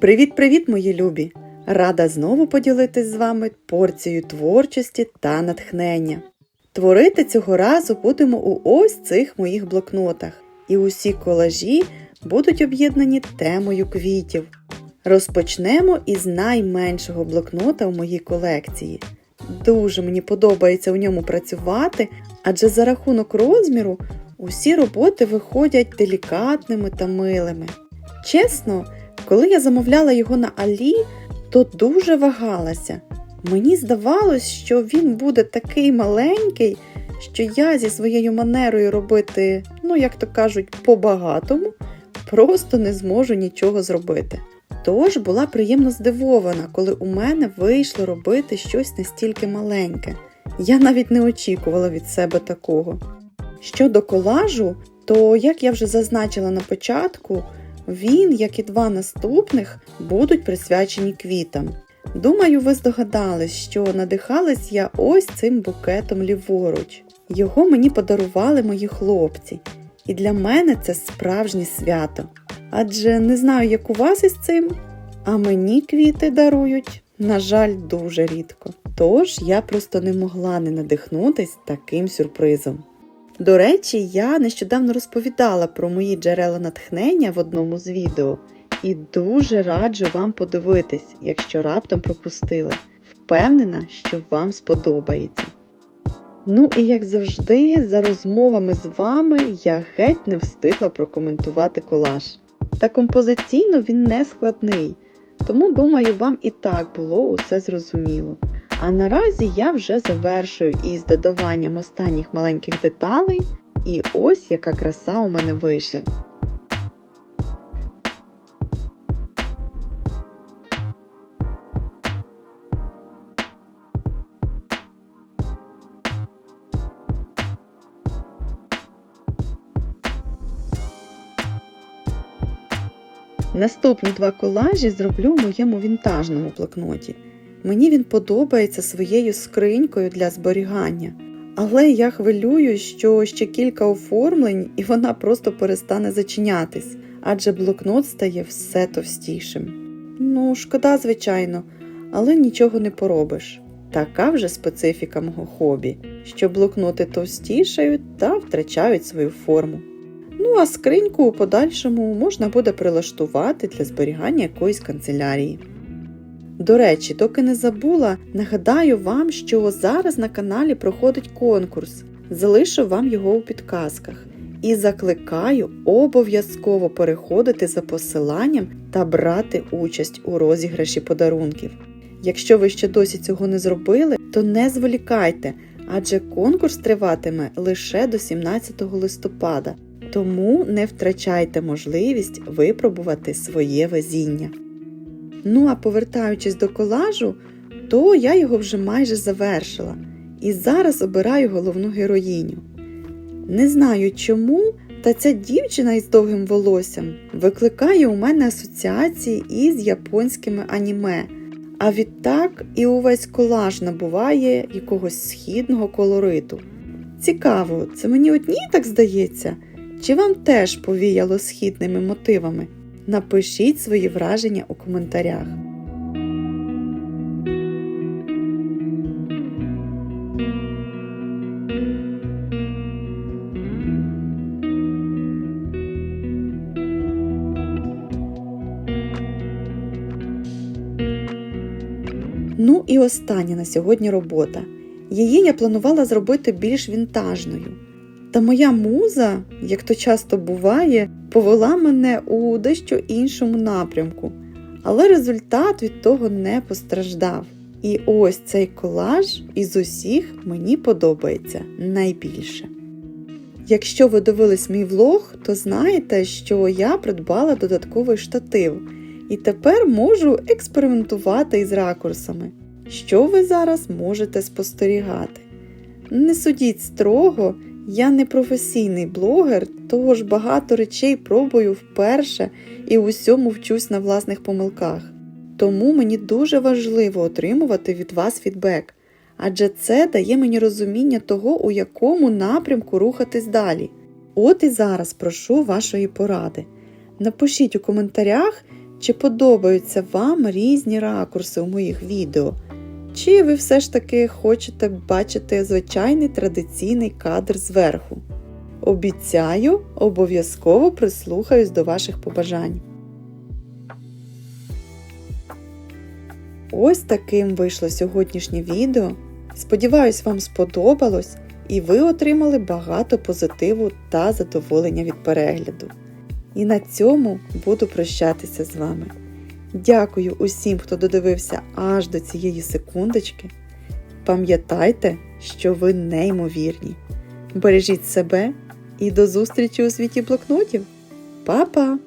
Привіт-привіт, мої любі! Рада знову поділитись з вами порцією творчості та натхнення. Творити цього разу будемо у ось цих моїх блокнотах, і усі колажі будуть об'єднані темою квітів. Розпочнемо із найменшого блокнота в моїй колекції. Дуже мені подобається у ньому працювати, адже за рахунок розміру усі роботи виходять делікатними та милими. Чесно, коли я замовляла його на Алі, то дуже вагалася. Мені здавалось, що він буде такий маленький, що я зі своєю манерою робити, ну як то кажуть, по-багатому, просто не зможу нічого зробити. Тож була приємно здивована, коли у мене вийшло робити щось настільки маленьке. Я навіть не очікувала від себе такого. Щодо колажу, то, як я вже зазначила на початку, він, як і два наступних, будуть присвячені квітам. Думаю, ви здогадались, що надихалась я ось цим букетом ліворуч. Його мені подарували мої хлопці, і для мене це справжнє свято. Адже не знаю, як у вас із цим, а мені квіти дарують, на жаль, дуже рідко. Тож я просто не могла не надихнутись таким сюрпризом. До речі, я нещодавно розповідала про мої джерела натхнення в одному з відео, і дуже раджу вам подивитись, якщо раптом пропустили. Впевнена, що вам сподобається. Ну і як завжди, за розмовами з вами я геть не встигла прокоментувати колаж. Та композиційно він не складний, тому думаю, вам і так було усе зрозуміло. А наразі я вже завершую із додаванням останніх маленьких деталей, і ось яка краса у мене вийшла. Наступні два колажі зроблю в моєму вінтажному блокноті. Мені він подобається своєю скринькою для зберігання. Але я хвилюю, що ще кілька оформлень і вона просто перестане зачинятись, адже блокнот стає все товстішим. Ну, шкода, звичайно, але нічого не поробиш. Така вже специфіка мого хобі, що блокноти товстішають та втрачають свою форму. Ну а скриньку у подальшому можна буде прилаштувати для зберігання якоїсь канцелярії. До речі, доки не забула, нагадаю вам, що зараз на каналі проходить конкурс. Залишу вам його у підказках. І закликаю обов'язково переходити за посиланням та брати участь у розіграші подарунків. Якщо ви ще досі цього не зробили, то не зволікайте, адже конкурс триватиме лише до 17 листопада, тому не втрачайте можливість випробувати своє везіння. Ну а повертаючись до колажу, то я його вже майже завершила. І зараз обираю головну героїню. Не знаю чому, та ця дівчина із довгим волоссям викликає у мене асоціації із японськими аніме. А відтак і увесь колаж набуває якогось східного колориту. Цікаво, це мені одній так здається, чи вам теж повіяло східними мотивами? Напишіть свої враження у коментарях. Ну і остання на сьогодні робота. Її я планувала зробити більш вінтажною. Та моя муза, як то часто буває, повела мене у дещо іншому напрямку, але результат від того не постраждав. І ось цей колаж із усіх мені подобається найбільше. Якщо ви дивились мій влог, то знаєте, що я придбала додатковий штатив і тепер можу експериментувати із ракурсами. Що ви зараз можете спостерігати? Не судіть строго, я не професійний блогер, тож багато речей пробую вперше і усьому вчусь на власних помилках. Тому мені дуже важливо отримувати від вас фідбек, адже це дає мені розуміння того, у якому напрямку рухатись далі. От і зараз прошу вашої поради. Напишіть у коментарях, чи подобаються вам різні ракурси у моїх відео, чи ви все ж таки хочете бачити звичайний традиційний кадр зверху. Обіцяю, обов'язково прислухаюсь до ваших побажань. Ось таким вийшло сьогоднішнє відео. Сподіваюсь, вам сподобалось і ви отримали багато позитиву та задоволення від перегляду. І на цьому буду прощатися з вами. Дякую усім, хто додивився аж до цієї секундочки. Пам'ятайте, що ви неймовірні. Бережіть себе і до зустрічі у світі блокнотів. Па-па!